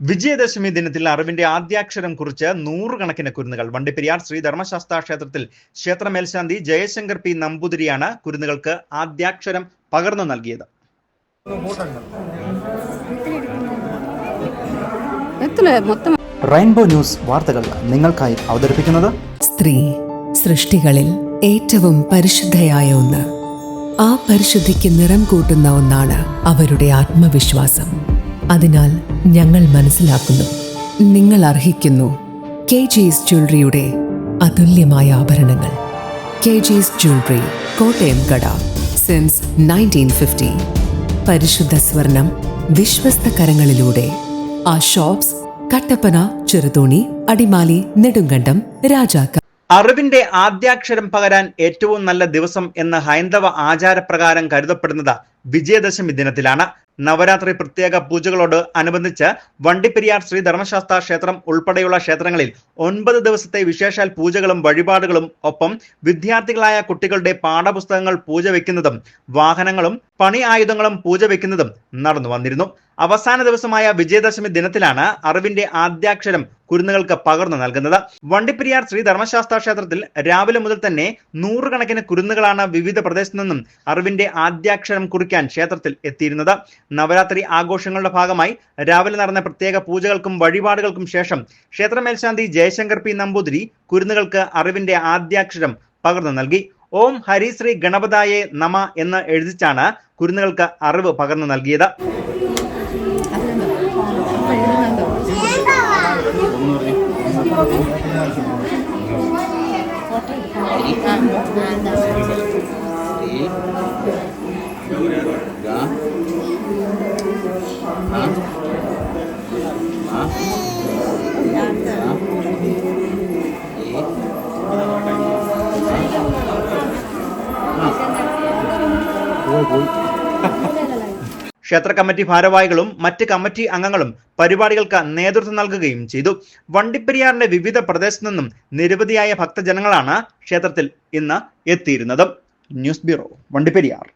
വിജയദശമി ദിനത്തിൽ അറിവിന്റെ ആദ്യാക്ഷരം കുറിച്ച് നൂറുകണക്കിന് കുരുന്നുകൾ. വണ്ടിപ്പെരിയാർ ശ്രീ ധർമ്മശാസ്ത്ര ക്ഷേത്രത്തിൽ ക്ഷേത്ര മേൽശാന്തി ജയശങ്കർ പി നമ്പൂതിരിയാണ് കുരുന്നുകൾക്ക് ആദ്യാക്ഷരം പകർന്നു നൽകിയത്. റെയിൻബോ ന്യൂസ് വാർത്തകൾ നിങ്ങൾക്കായി അവതരിപ്പിക്കുന്നത് സ്ത്രീ സൃഷ്ടികളിൽ ഏറ്റവും പരിശുദ്ധയായ ഒന്ന്. ആ പരിശുദ്ധിക്ക് നിറം കൂട്ടുന്ന ഒന്നാണ് അവരുടെ ആത്മവിശ്വാസം. അതിനാൽ ഞങ്ങൾ മനസ്സിലാക്കുന്നു. നിങ്ങൾ അർഹിക്കുന്നു കെ ജെസ് ജ്വല്ലറിയുടെ അതുല്യമായ ആഭരണങ്ങൾ. കെ ജെസ് ജ്വല്ലറി കോട്ടയം കട സിൻസ് നയന്റീൻ ഫിഫ്റ്റി പരിശുദ്ധ സ്വർണം വിശ്വസ്ത കരങ്ങളിലൂടെ. ആ ഷോപ്സ് കട്ടപ്പന ചെറുതോണി അടിമാലി നെടുങ്കണ്ടം രാജാക്ക. അറിവിന്റെ ആദ്യാക്ഷരം പകരാൻ ഏറ്റവും നല്ല ദിവസം എന്ന ഹൈന്ദവ ആചാരപ്രകാരം കരുതപ്പെടുന്നത് വിജയദശമി ദിനത്തിലാണ്. നവരാത്രി പ്രത്യേക പൂജകളോട് അനുബന്ധിച്ച് വണ്ടിപ്പെരിയാർ ശ്രീ ധർമ്മശാസ്ത്ര ക്ഷേത്രം ഉൾപ്പെടെയുള്ള ക്ഷേത്രങ്ങളിൽ ഒൻപത് ദിവസത്തെ വിശേഷാൽ പൂജകളും വഴിപാടുകളും ഒപ്പം വിദ്യാർത്ഥികളായ കുട്ടികളുടെ പാഠപുസ്തകങ്ങൾ പൂജ വയ്ക്കുന്നതും വാഹനങ്ങളും പണി ആയുധങ്ങളും പൂജ വയ്ക്കുന്നതും നടന്നു വന്നിരുന്നു അവസാന ദിവസമായ വിജയദശമി ദിനത്തിലാണ് അറിവിന്റെ ആദ്യാക്ഷരം കുരുന്നുകൾക്ക് പകർന്നു നൽകുന്നത്. വണ്ടിപ്പെരിയാർ ശ്രീ ധർമ്മശാസ്ത്ര ക്ഷേത്രത്തിൽ രാവിലെ മുതൽ തന്നെ നൂറുകണക്കിന് കുരുന്നുകളാണ് വിവിധ പ്രദേശത്തു നിന്നും അറിവിന്റെ ആദ്യാക്ഷരം കുറിക്കാൻ ക്ഷേത്രത്തിൽ എത്തിയിരുന്നത്. നവരാത്രി ആഘോഷങ്ങളുടെ ഭാഗമായി രാവിലെ നടന്ന പ്രത്യേക പൂജകൾക്കും വഴിപാടുകൾക്കും ശേഷം ക്ഷേത്ര മേൽശാന്തി ജയശങ്കർ പി നമ്പൂതിരി കുരുന്നുകൾക്ക് അറിവിന്റെ ആദ്യാക്ഷരം പകർന്നു നൽകി. ഓം ഹരിശ്രീ ഗണപതായേ നമ എന്ന് എഴുതിച്ചാണ് കുരുന്നുകൾക്ക് അറിവ് പകർന്നു നൽകിയത്. 뭐, ക്ഷേത്ര കമ്മിറ്റി ഭാരവാഹികളും മറ്റ് കമ്മിറ്റി അംഗങ്ങളും പരിപാടികൾക്ക് നേതൃത്വം നൽകുകയും ചെയ്തു. വണ്ടിപ്പെരിയാറിന്റെ വിവിധ പ്രദേശത്തു നിന്നും നിരവധിയായ ഭക്തജനങ്ങളാണ് ക്ഷേത്രത്തിൽ ഇന്ന് എത്തിയിരുന്നത്. News bureau Vandiperiyar.